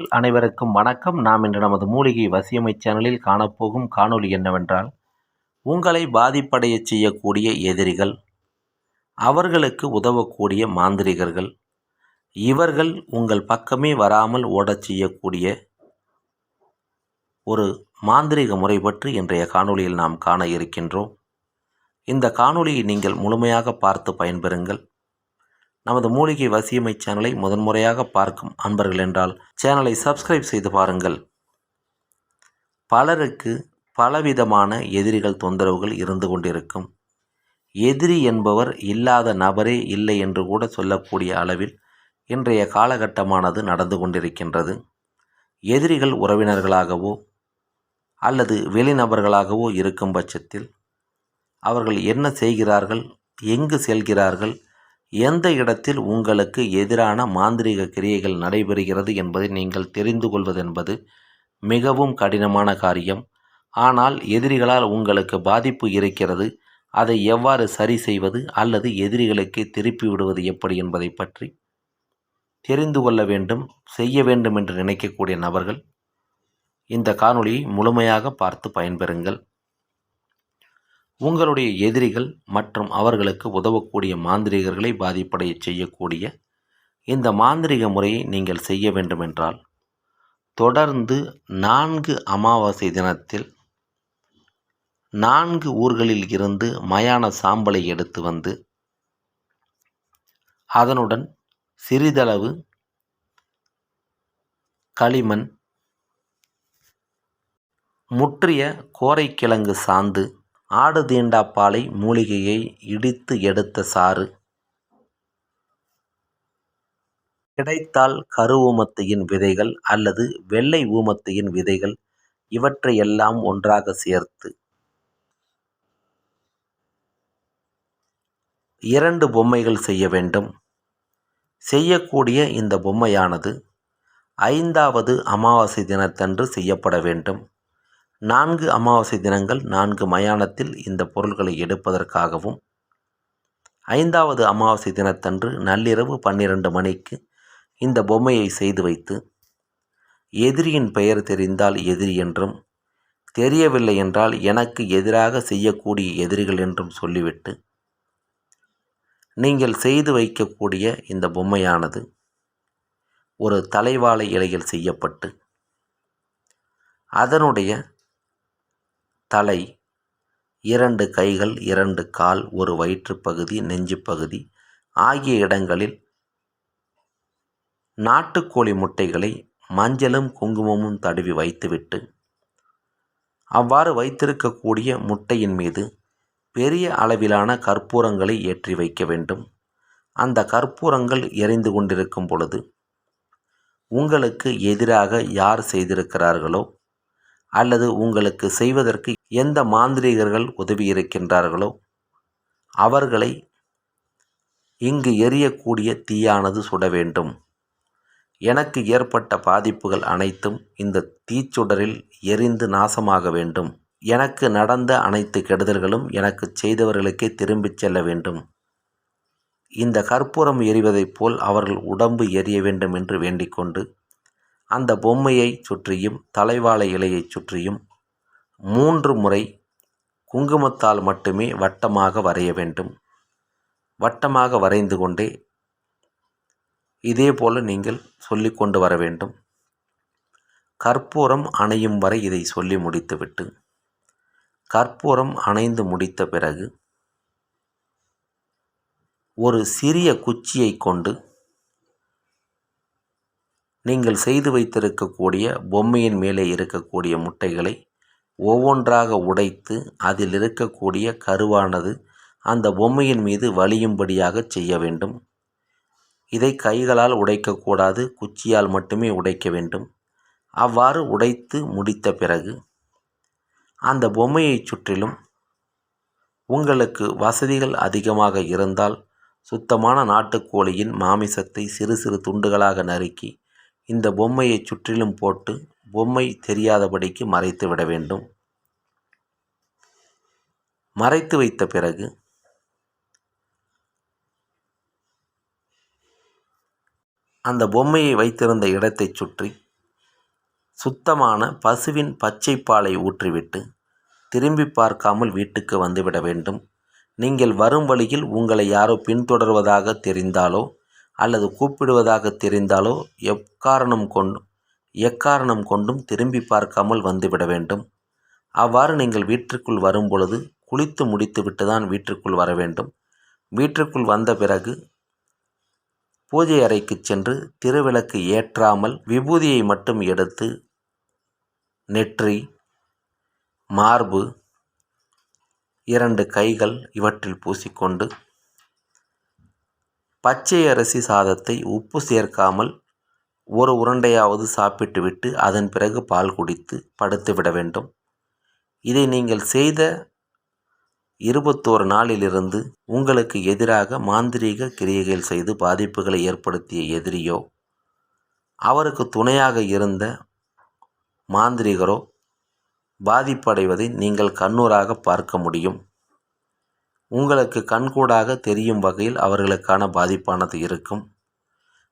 அனைவருக்கும் வணக்கம். நாம் இன்று நமது மூலிகை வசியமை சேனலில் காணப்போகும் காணொளி என்னவென்றால் உங்களை பாதிப்படையச் செய்யக்கூடிய எதிரிகள் அவர்களுக்கு உதவக்கூடிய மாந்திரிகர்கள் இவர்கள் உங்கள் பக்கமே வராமல் ஓடச் செய்யக்கூடிய ஒரு மாந்திரிக முறை பற்றி இன்றைய காணொளியில் நாம் காண இருக்கின்றோம். இந்த காணொலியை நீங்கள் முழுமையாக பார்த்து பயன்பெறுங்கள். நமது மூலிகை வசியமை சேனலை முதன்முறையாக பார்க்கும் அன்பர்கள் என்றால் சேனலை சப்ஸ்கிரைப் செய்து பாருங்கள். பலருக்கு பலவிதமான எதிரிகள் தொந்தரவுகள் இருந்து கொண்டிருக்கும். எதிரி என்பவர் இல்லாத நபரே இல்லை என்று கூட சொல்லக்கூடிய அளவில் இன்றைய காலகட்டமானது நடந்து கொண்டிருக்கின்றது. எதிரிகள் உறவினர்களாகவோ அல்லது வெளிநபர்களாகவோ இருக்கும் பட்சத்தில் அவர்கள் என்ன செய்கிறார்கள் எங்கு செல்கிறார்கள் எந்த இடத்தில் உங்களுக்கு எதிரான மாந்திரீக கிரியைகள் நடைபெறுகிறது என்பதை நீங்கள் தெரிந்து கொள்வதென்பது மிகவும் கடினமான காரியம். ஆனால் எதிரிகளால் உங்களுக்கு பாதிப்பு இருக்கிறது அதை எவ்வாறு சரி செய்வது அல்லது எதிரிகளுக்கு திருப்பி விடுவது எப்படி என்பதை பற்றி தெரிந்து கொள்ள வேண்டும் செய்ய வேண்டும் என்று நினைக்கக்கூடிய நபர்கள் இந்த காணொளியை முழுமையாக பார்த்து பயன்பெறுங்கள். உங்களுடைய எதிரிகள் மற்றும் அவர்களுக்கு உதவக்கூடிய மாந்திரிகர்களை பாதிப்படைய செய்யக்கூடிய இந்த மாந்திரிக முறையை நீங்கள் செய்ய வேண்டுமென்றால் தொடர்ந்து நான்கு அமாவாசை தினத்தில் நான்கு ஊர்களில் இருந்து மயான சாம்பலை எடுத்து வந்து அதனுடன் சிறிதளவு களிமண் முற்றிய கோரைக்கிழங்கு சாந்து ஆடு தீண்டாப்பாலை மூலிகையை இடித்து எடுத்த சாறு. கிடைத்தால் கரு ஊமத்தையின் விதைகள் அல்லது வெள்ளை ஊமத்தையின் விதைகள் இவற்றையெல்லாம் ஒன்றாக சேர்த்து. இரண்டு பொம்மைகள் செய்ய வேண்டும். செய்யக்கூடிய இந்த பொம்மையானது ஐந்தாவது அமாவாசை தினத்தன்று செய்யப்பட வேண்டும். நான்கு அமாவாசை தினங்கள் நான்கு மயானத்தில் இந்த பொருள்களை எடுப்பதற்காகவும் ஐந்தாவது அமாவாசை தினத்தன்று நள்ளிரவு பன்னிரண்டு மணிக்கு இந்த பொம்மையை செய்து வைத்து எதிரியின் பெயர் தெரிந்தால் எதிரி என்றும் தெரியவில்லை என்றால் எனக்கு எதிராக செய்யக்கூடிய எதிரிகள் என்றும் சொல்லிவிட்டு நீங்கள் செய்து வைக்கக்கூடிய இந்த பொம்மையானது ஒரு தலைவாழை இலையில் செய்யப்பட்டு அதனுடைய தலை இரண்டு கைகள் இரண்டு கால் ஒரு வயிற்றுப்பகுதி நெஞ்சு பகுதி ஆகிய இடங்களில் நாட்டுக்கோழி முட்டைகளை மஞ்சளும் குங்குமமும் தடவி வைத்துவிட்டு அவ்வாறு வைத்திருக்கக்கூடிய முட்டையின் மீது பெரிய அளவிலான கற்பூரங்களை ஏற்றி வைக்க வேண்டும். அந்த கற்பூரங்கள் எரிந்து கொண்டிருக்கும் பொழுது உங்களுக்கு எதிராக யார் செய்திருக்கிறார்களோ அல்லது உங்களுக்கு செய்வதற்கு எந்த மாந்திரிகர்கள் உதவி இருக்கின்றார்களோ அவர்களை இங்கு எரியக்கூடிய தீயானது சுட வேண்டும். எனக்கு ஏற்பட்ட பாதிப்புகள் அனைத்தும் இந்த தீச்சுடரில் எரிந்து நாசமாக வேண்டும். எனக்கு நடந்த அனைத்து கெடுதல்களும் எனக்கு செய்தவர்களுக்கே திரும்பிச் செல்ல வேண்டும். இந்த கற்பூரம் எரிவதைப் போல் அவர்கள் உடம்பு எரிய வேண்டும் என்று வேண்டிக்கொண்டு அந்த பொம்மையை சுற்றியும் தலைவாழை இலையைச் சுற்றியும் மூன்று முறை குங்குமத்தால் மட்டுமே வட்டமாக வரைய வேண்டும். வட்டமாக வரைந்து கொண்டே இதே போல் நீங்கள் சொல்லி கொண்டு வர வேண்டும். கற்பூரம் அணையும் வரை இதை சொல்லி முடித்துவிட்டு கற்பூரம் அணைந்து முடித்த பிறகு ஒரு சிறிய குச்சியை கொண்டு நீங்கள் செய்து வைத்திருக்கக்கூடிய பொம்மையின் மேலே இருக்கக்கூடிய முட்டைகளை ஒவ்வொன்றாக உடைத்து அதில் இருக்கக்கூடிய கருவானது அந்த பொம்மையின் மீது வலியும்படியாக செய்ய வேண்டும். இதை கைகளால் உடைக்கக்கூடாது குச்சியால் மட்டுமே உடைக்க வேண்டும். அவ்வாறு உடைத்து முடித்த பிறகு அந்த பொம்மையை சுற்றிலும் உங்களுக்கு வசதிகள் அதிகமாக இருந்தால் சுத்தமான நாட்டுக்கோழியின் மாமிசத்தை சிறு சிறு துண்டுகளாக நறுக்கி இந்த பொம்மையை சுற்றிலும் போட்டு பொம்மை தெரியாதபடிக்கு மறைத்து விட வேண்டும். மறைத்து வைத்த பிறகு அந்த பொம்மையை வைத்திருந்த இடத்தை சுற்றி சுத்தமான பசுவின் பச்சை பாலை ஊற்றிவிட்டு திரும்பி பார்க்காமல் வீட்டுக்கு வந்துவிட வேண்டும். நீங்கள் வரும் வழியில் உங்களை யாரோ பின்தொடர்வதாக தெரிந்தாலோ அல்லது கூப்பிடுவதாக தெரிந்தாலோ எக்காரணம் கொண்டும் எக்காரணம் கொண்டும் திரும்பி பார்க்காமல் வந்துவிட வேண்டும். அவ்வாறு நீங்கள் வீட்டிற்குள் வரும் பொழுது குளித்து முடித்துவிட்டு தான் வீட்டிற்குள் வர வேண்டும். வீட்டிற்குள் வந்த பிறகு பூஜை அறைக்கு சென்று திருவிளக்கு ஏற்றாமல் விபூதியை மட்டும் எடுத்து நெற்றி மார்பு இரண்டு கைகள் இவற்றில் பூசிக்கொண்டு பச்சை அரிசி சாதத்தை உப்பு சேர்க்காமல் ஒரு உருண்டையாவது சாப்பிட்டுவிட்டு அதன் பிறகு பால் குடித்து படுத்து விட வேண்டும். இதை நீங்கள் செய்த இருபத்தோரு நாளிலிருந்து உங்களுக்கு எதிராக மாந்திரீக கிரியைகள் செய்து பாதிப்புகளை ஏற்படுத்திய எதிரியோ அவருக்கு துணையாக இருந்த மாந்திரிகரோ பாதிப்படைவதை நீங்கள் கண்ணூராக பார்க்க முடியும். உங்களுக்கு கண்கூடாக தெரியும் வகையில் அவர்களுக்கான பாதிப்பானது இருக்கும்.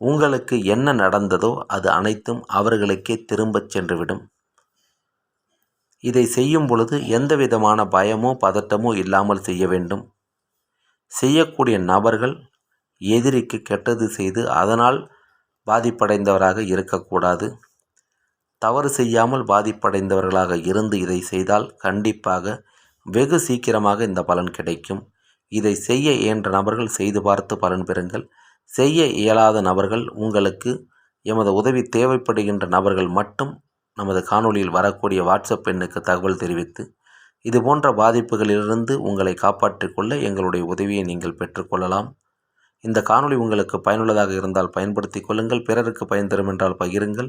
உங்களுக்கு என்ன நடந்ததோ அது அனைத்தும் அவர்களுக்கே திரும்பச் சென்றுவிடும். இதை செய்யும் பொழுது எந்த விதமான பயமோ பதட்டமோ இல்லாமல் செய்ய வேண்டும். செய்யக்கூடிய நபர்கள் எதிரிக்கு கெட்டது செய்து அதனால் பாதிப்படைந்தவராக இருக்கக்கூடாது. தவறு செய்யாமல் பாதிப்படைந்தவர்களாக இருந்து இதை செய்தால் கண்டிப்பாக வெகு சீக்கிரமாக இந்த பலன் கிடைக்கும். இதை செய்ய இயன்ற நபர்கள் செய்து பார்த்து பலன் பெறுங்கள். செய்ய இயலாத நபர்கள் உங்களுக்கு எமது உதவி தேவைப்படுகின்ற நபர்கள் மட்டும் நமது காணொளியில் வரக்கூடிய வாட்ஸ்அப் எண்ணுக்கு தகவல் தெரிவித்து இது போன்ற பாதிப்புகளிலிருந்து உங்களை காப்பாற்றிக் கொள்ள எங்களுடைய உதவியை நீங்கள் பெற்றுக்கொள்ளலாம் இந்த காணொளி உங்களுக்கு பயனுள்ளதாக இருந்தால் பயன்படுத்தி கொள்ளுங்கள். பிறருக்கு பயன் தரும் என்றால் பகிருங்கள்.